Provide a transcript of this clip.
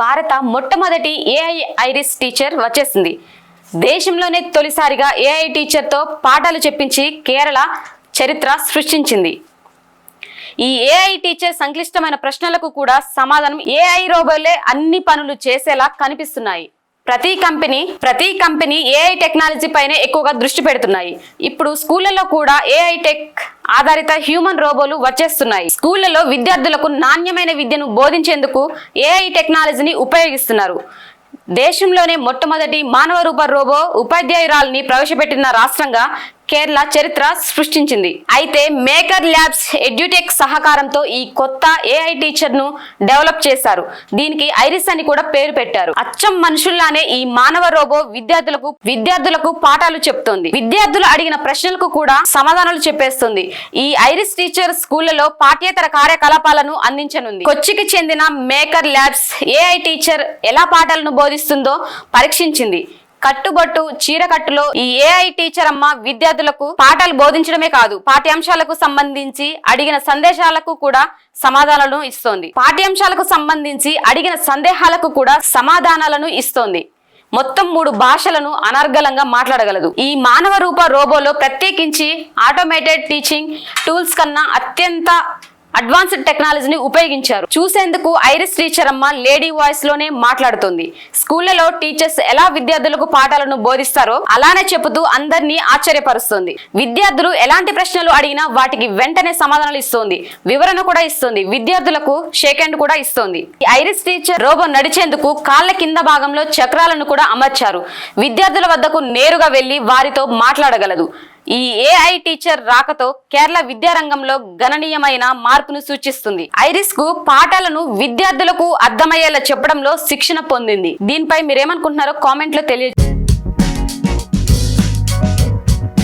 భారత మొట్టమొదటి AI iris teacher వచ్చేసింది. దేశంలోనే తొలిసారిగా ఏఐ టీచర్తో పాఠాలు చెప్పించి కేరళ చరిత్ర సృష్టించింది. ఈ ఏఐ టీచర్ సంక్లిష్టమైన ప్రశ్నలకు కూడా సమాధానం ఏఐ రోబోలే అన్ని పనులు చేసేలా కనిపిస్తున్నాయి. ప్రతి కంపెనీ ప్రతి కంపెనీ ఏఐ టెక్నాలజీ పైనే ఎక్కువగా దృష్టి పెడుతున్నాయి. ఇప్పుడు స్కూళ్ళలో కూడా ఏఐ టెక్ ఆధారిత హ్యూమన్ రోబోలు వచ్చేస్తున్నాయి. స్కూళ్ళలో విద్యార్థులకు నాణ్యమైన విద్యను బోధించేందుకు ఏఐ టెక్నాలజీని ఉపయోగిస్తున్నారు. దేశంలోనే మొట్టమొదటి మానవ రూప రోబో ఉపాధ్యాయురాల్ని ప్రవేశపెట్టిన రాష్ట్రంగా కేరళ చరిత్ర సృష్టించింది. అయితే మేకర్ ల్యాబ్స్ ఎడ్యుటెక్ సహకారంతో ఈ కొత్త ఏఐ టీచర్ను డెవలప్ చేశారు. దీనికి ఐరిస్ అని కూడా పేరు పెట్టారు. అచ్చం మనుషుల్లానే ఈ మానవ రోబో విద్యార్థులకు విద్యార్థులకు పాఠాలు చెప్తోంది. విద్యార్థులు అడిగిన ప్రశ్నలకు కూడా సమాధానాలు చెప్పేస్తుంది. ఈ ఐరిస్ టీచర్ స్కూళ్ళలో పాఠ్యేతర కార్యకలాపాలను అందించనుంది. కొచ్చికి చెందిన మేకర్ ల్యాబ్స్ ఏఐ టీచర్ ఎలా పాఠాలను బోధిస్తుందో పరీక్షించింది. కట్టుబట్టు చీరకట్టులో ఈ ఏఐ టీచర్ అమ్మ విద్యార్థులకు పాఠాలు బోధించడమే కాదు పాఠ్యాంశాలకు సంబంధించి అడిగిన సందేశాలకు కూడా సమాధానాలను ఇస్తోంది. పాఠ్యాంశాలకు సంబంధించి అడిగిన సందేహాలకు కూడా సమాధానాలను ఇస్తోంది. మొత్తం మూడు భాషలను అనర్గళంగా మాట్లాడగలదు. ఈ మానవ రూప రోబోలో ప్రత్యేకించి ఆటోమేటెడ్ టీచింగ్ టూల్స్ కన్నా అత్యంత అడ్వాన్స్డ్ టెక్నాలజీని ఉపయోగించారు. చూసేందుకు ఐరిస్ టీచర్ అమ్మ లేడీ వాయిస్లోనే మాట్లాడుతుంది. స్కూళ్ళలో టీచర్స్ ఎలా విద్యార్థులకు పాఠాలను బోధిస్తారో అలానే చెబుతూ అందరినీ ఆశ్చర్యపరుస్తుంది. విద్యార్థులు ఎలాంటి ప్రశ్నలు అడిగినా వాటికి వెంటనే సమాధానాలు ఇస్తుంది. వివరణ కూడా ఇస్తుంది. విద్యార్థులకు షేక్ హ్యాండ్ కూడా ఇస్తుంది. ఈ ఐరిస్ టీచర్ రోబో నడిచేందుకు కాళ్ళ కింద భాగంలో చక్రాలను కూడా అమర్చారు. విద్యార్థుల వద్దకు నేరుగా వెళ్ళి వారితో మాట్లాడగలదు. ఈ ఏఐ టీచర్ రాకతో కేరళ విద్యారంగంలో గణనీయమైన మార్పును సూచిస్తుంది. ఐరిస్కు పాఠాలను విద్యార్థులకు అర్థమయ్యేలా చెప్పడంలో శిక్షణ పొందింది. దీనిపై మీరేమనుకుంటున్నారో కామెంట్లో తెలియ